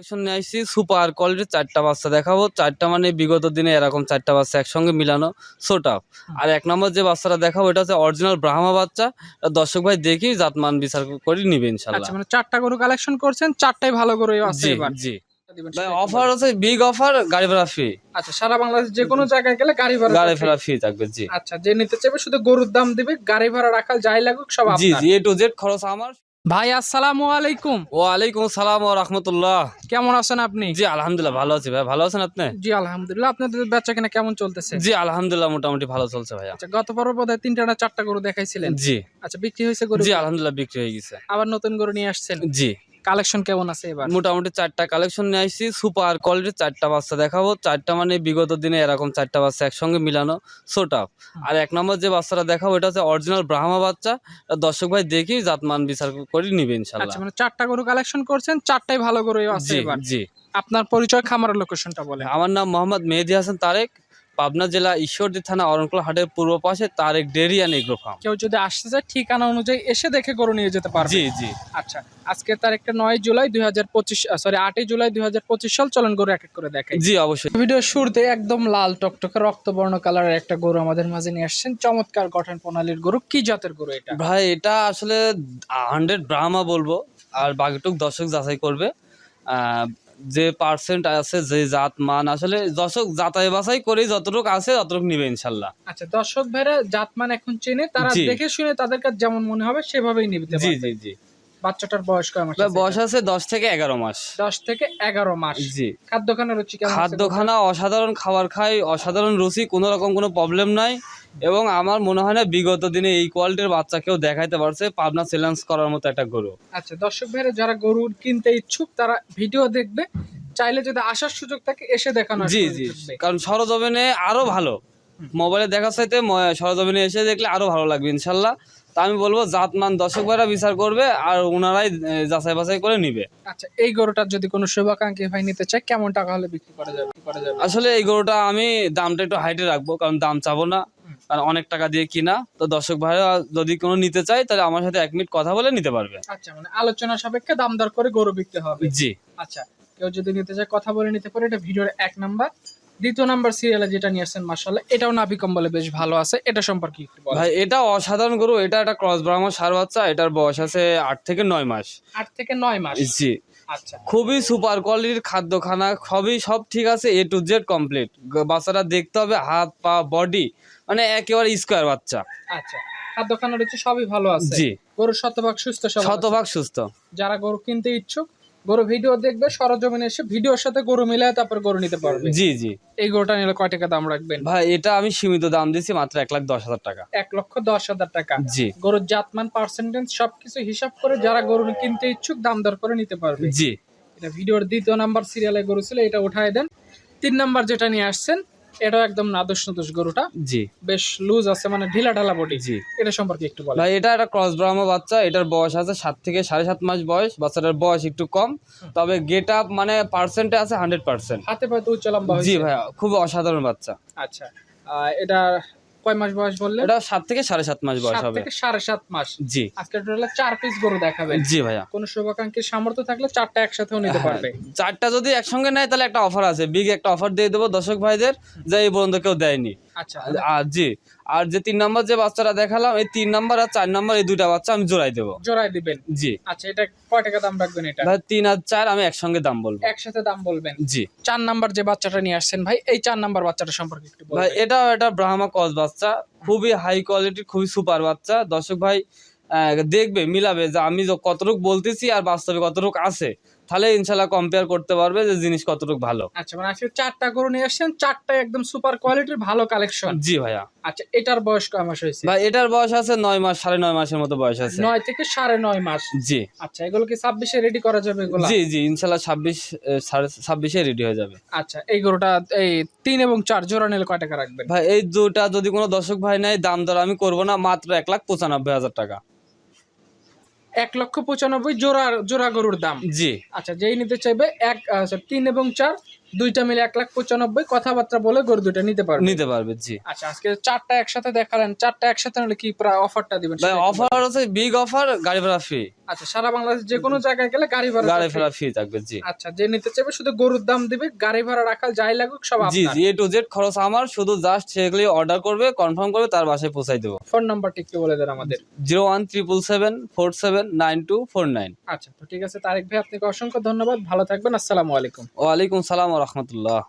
Collection নিয়ে আসছি super কোয়ালিটির চারটা বাচ্চা দেখাবো। চারটা মানে বিগত দিনে এরকম চারটা বাচ্চা একসঙ্গে মিলানো সোটাপ আর এক নম্বর যে বাচ্চাটা দেখাবো এটা হচ্ছে অরিজিনাল ব্রাহ্মা বাচ্চা। দর্শক ভাই দেখি জাতমান বিচার করে নিবে ইনশাল্লাহ। আচ্ছা মানে চারটা গরু কালেকশন করছেন চারটাই ভালো গরু আছে জি জি। দিবেন ভাই সেটা একটু অফার বলেন। আছে বিগ অফার গাড়ি ভাড়া ফ্রি আচ্ছা সারা বাংলাদেশ যে কোনো জায়গায় গেলে গাড়ি ভাড়া গাড়ি ভাড়া ফ্রি থাকবে জি। আচ্ছা যে নিতে চাইবে শুধু গরুর দাম দিবে গাড়ি ভাড়া রাখাল যাই লাগুক সব জি জি এ টু জেড খরচ আমার। ভাই আসসালামু আলাইকুম। ওয়ালাইকুম সালাম ও রহমতুল্লাহ। কেমন আছেন আপনি? জি আলহামদুলিল্লাহ ভালো আছি ভাই। ভালো আছেন আপনি? জি আলহামদুলিল্লাহ। আপনাদের বেচা কেনা কেমন চলতেছে? জি আলহামদুলিল্লাহ মোটামুটি ভালো চলছে ভাই আচ্ছা গত পর্ব বোধ হয় তিনটা না চারটা গরু দেখাইছিলেন। জি। আচ্ছা বিক্রি হয়েছে গরু জি আলহামদুলিল্লাহ বিক্রি হয়ে গেছে। আবার নতুন গরু নিয়ে আসছেন? জি। কালেকশন কেমন আছে এবার? মোটামুটি চারটা কালেকশন নিয়ে আসছি সুপার কোয়ালিটির চারটা বাচ্চা দেখাবো। চারটা মানে বিগত দিনে এরকম চারটা বাচ্চা একসঙ্গে মিলানো সোটাপ আর এক নম্বর যে বাচ্চাটা দেখাবো এটা হচ্ছে অরিজিনাল ব্রাহ্মা বাচ্চা। দর্শক ভাই দেখি জাতমান বিচার করে নিবে ইনশাল্লাহ। আচ্ছা মানে চারটা গরু কালেকশন করছেন চারটাই ভালো গরু আছে এবার। জি। আপনার পরিচয় খামারের লোকেশনটা বলে আমার নাম মোহাম্মদ মেহেদি হাসান তারেক। পাবনা জেলা ঈশ্বরদী থানা অরণকুলা হাটের পূর্ব পাশে Tarek dairy and agro farm. কেউ যদি আসতে চায় ঠিকানা অনুযায়ী এসে দেখে গরু নিয়ে যেতে পারবে। জি জি। আচ্ছা আজকে তার একটা নয় জুলাই দুই হাজার পঁচিশ সরি আটই জুলাই দুই হাজার পঁচিশ সাল। চলন গরু এক এক করে দেখাই। জি অবশ্যই। ভিডিও শুরুতে একদম লাল টকটকে রক্তবর্ণ কালারের একটা গরু আমাদের মাঝে নিয়ে আসছেন। চমৎকার গঠন প্রণালীর গরু। কি জাতের গরু এটা? ভাই এটা আসলে হান্ড্রেড ব্রাহ্মা বলব। আর বাকিটুক দর্শক যাচাই করবে। যে পার্সেন্ট আছে যে জাত মান আসলে দর্শক যাচাই বাছাই করে যতটুক আছে ততটুক নিবে ইনশাল্লাহ। আচ্ছা দর্শক ভাইরা জাত মান এখন চেনে তারা দেখে শুনে তাদের কাছে যেমন মনে হবে সেভাবেই নিবে জি জি জি। বাচ্চাটার বয়স কয় মাস বয়স আছে দশ থেকে এগারো মাস। দশ থেকে এগারো মাস। জি। খাদ্যখানা রুচি খাদ্যখানা অসাধারণ খাবার খাই অসাধারণ রুচি কোনো রকম কোনো প্রবলেম নাই। এবং আমার মনে হয় না বিগত দিনে এই কোয়ালিটির বাচ্চা কেউ দেখাইতে পারছে পাবনা চ্যালেঞ্জ করার মতো একটা গরু। আচ্ছা দর্শক ভাইরা যারা গরু কিনতে ইচ্ছুক তারা ভিডিও দেখবে। চাইলে যদি আসার সুযোগ থাকে এসে দেখানো জি জি। কারণ সরজমিনে আরও ভালো। মোবাইলে দেখার চাইতে সরজমিনে এসে দেখলে আরও ভালো লাগবে ইনশাল্লাহ। তা আমি বলব জাতমান দর্শক ভাইরা বিচার করবে আর ওনারাই যাচাই বাছাই করে নিবে। আচ্ছা এই গরুটার যদি কোনো শুভাকাঙ্ক্ষী ভাই নিতে চায় কেমন টাকা হলে বিক্রি করা যাবে? করা যাবে? আসলে এই গরুটা আমি দামটা একটু হাইটে রাখব কারণ দাম চাবো না কারণ অনেক টাকা দিয়ে কিনা। তো দর্শক ভাইরা যদি কোনো নিতে চায় তাহলে আমার সাথে এক মিনিট কথা বলে নিতে পারবে। আচ্ছা মানে আলোচনা সাপেক্ষে দাম দর করে গরু বিকতে হবে। জি। আচ্ছা কেউ যদি নিতে চায় কথা বলে নিতে পারে। এটা ভিডিওর এক নাম্বার। দ্বিতীয় নাম্বার সিরিয়ালে যেটা নিয়ে আসছেন মার্শাল্লাহ এটাও নাভি কম্বলে বেশ ভালো আছে। এটা সম্পর্কে ভাই এটা অসাধারণ গরু এটা একটা ক্রস ব্রাহ্মণ সার বাচ্চা এটার বয়স আছে আট থেকে নয় মাস। আট থেকে নয় মাস? জি। আচ্ছা। খুবই সুপার কোয়ালিটির খাদ্য খানা সবই সব ঠিক আছে এ টু জেড কমপ্লিট বাচ্চাটা দেখতে হবে হাত পা বডি মানে একেবারে স্কোয়ার বাচ্চা। আচ্ছা। খাদ্যখানা রুচি সবই ভালো আছে। জি। গরু শতভাগ সুস্থ। শতভাগ সুস্থ। যারা গরু কিনতে ইচ্ছুক গরু ভিডিও দেখবে সরজমিনে এসে ভিডিওর সাথে গরু মিলায় তারপর গরু নিতে পারবে। জি জি। এই গরুটা নিলে কয় টাকা দাম রাখবেন? ভাই এটা আমি সীমিত দাম দিছি মাত্র এক লাখ দশ হাজার টাকা। এক লক্ষ দশ হাজার টাকা। জি। গরুর জাতমান পার্সেন্টেজ সবকিছু হিসাব করে যারা গরু কিনতে ইচ্ছুক দাম দর করে নিতে পারবে। জি। এটা ভিডিওর দ্বিতীয় নাম্বার সিরিয়ালে গরু ছিল এটা উঠায় দেন। তিন নাম্বার যেটা নিয়ে আসছেন এটাও একদম নাদুস নাদুস গরুটা। জি। বেশ লুজ আছে মানে ঢিলা ঢালা বডি জি। এটা সম্পর্কে একটু বলেন। ভাই এটা একটা ক্রস ব্রাহ্ম বাচ্চা এটার বয়স আছে সাত থেকে সাড়ে সাত মাস বয়স বাচ্চাটার বয়স একটু কম। তবে গেট আপ মানে পার্সেন্টে আছে হান্ড্রেড পার্সেন্ট হাতে পায়ে তো উচ্চ লম্বা জি ভাই খুব অসাধারণ বাচ্চা। আচ্ছা এটা কয় মাস বয়স বললেন? এটা সাত থেকে সাড়ে সাত মাস বয়স হবে। থেকে সাড়ে সাত মাস। জি। আজকে টোটাল চার পিস গরু দেখাবেন। জি ভাইয়া। কোন শুভাকাঙ্ক্ষীর সামর্থ্য থাকলে চারটা একসাথেও নিতে পারবে। চারটা যদি একসঙ্গে নেয় তাহলে একটা অফার আছে। বিগ একটা অফার দিয়ে দেবো দর্শক ভাইদের যে এই পর্যন্ত কেউ দেয়নি। আচ্ছা আর জি আর যে তিন নম্বর যে বাচ্চাটা দেখালাম এই তিন নম্বর আর চার নম্বর এই দুইটা বাচ্চা আমি জোড়াই দেবো। জোড়াই দিবেন? জি। আচ্ছা এটা কয় টাকা দাম রাখবেন এটা? ভাই তিন আর চার আমি একসঙ্গে দাম বলব। একসাথে দাম বলবেন? জি। চার নাম্বার যে বাচ্চাটা নিয়ে আসছেন ভাই এই চার নাম্বার বাচ্চাটা সম্পর্কে একটু ভাই এটা এটা ব্রাহ্মা কস বাচ্চা খুবই হাই কোয়ালিটির খুবই সুপার বাচ্চা। দর্শক ভাই আহ, দেখবে মিলাবে যে আমি কতটুক বলতেছি আর বাস্তবে কতটুক আছে। তাহলে ইনশাল্লাহ কম্পেয়ার করতে পারবে যে জিনিস কতটুক ভালো। আচ্ছা মানে আজকে চারটা গরু নিয়ে আসছেন চারটা একদম সুপার কোয়ালিটির ভালো কালেকশন জি ভাইয়া। আচ্ছা এটার বয়স কয় মাস হয়েছে? ভাই এটার বয়স আছে নয় মাস সাড়ে নয় মাসের মতো বয়স আছে। নয় থেকে সাড়ে নয় মাস। জি। আচ্ছা এগুলো কি ছাব্বিশে রেডি করা যাবে এগুলো? জি জি ইনশাল্লাহ ছাব্বিশ সাড়ে ছাব্বিশে রেডি হয়ে যাবে। আচ্ছা এই গরুটা এই তিন এবং চার জোড়া নিলে কয় টাকা রাখবেন? ভাই এই দুটা যদি কোনো দর্শক ভাই নেয় দাম দর আমি করব না মাত্র এক লাখ পঁচানব্বই হাজার টাকা। এক লক্ষ পঁচানব্বই জোড়া জোড়া গরুর দাম। জি। আচ্ছা যেই নিতে চাইবে এক তিন এবং চার দুইটা মিলে এক লাখ পঁচানব্বই কথাবার্তা বলে গরু দুইটা নিতে পারবে। নিতে পারবে জি। আচ্ছা আজকে চারটা একসাথে দেখালেন চারটা একসাথে নিলে কি প্রায় অফারটা দিবেন ভাই অফার হচ্ছে বিগ অফার গাড়ি ভাড়া ফ্রি আচ্ছা সারা বাংলাদেশ যে কোনো জায়গায় গেলে গাড়ি ভাড়া গাড়ি ভাড়া ফ্রি থাকবে জি। আচ্ছা যে নিতে চাইবে শুধু গরুর দাম দিবে গাড়ি ভাড়া রাখাল যাই লাগুক সব জি আপনার। জি এ টু জেড খরচ আমার শুধু জাস্ট সেগুলি অর্ডার করবে কনফার্ম করবে তার বাসায় পৌঁছাই দেবো। ফোন নাম্বারটা একটু বলে দেন আমাদের। Zero one triple seven four seven nine two four nine আচ্ছা তো ঠিক আছে তারেক ভাই আপনাকে অসংখ্য ধন্যবাদ ভালো থাকবেন আসসালামু আলাইকুম। ওয়ালাইকুম সালাম রহমতুল্লাহ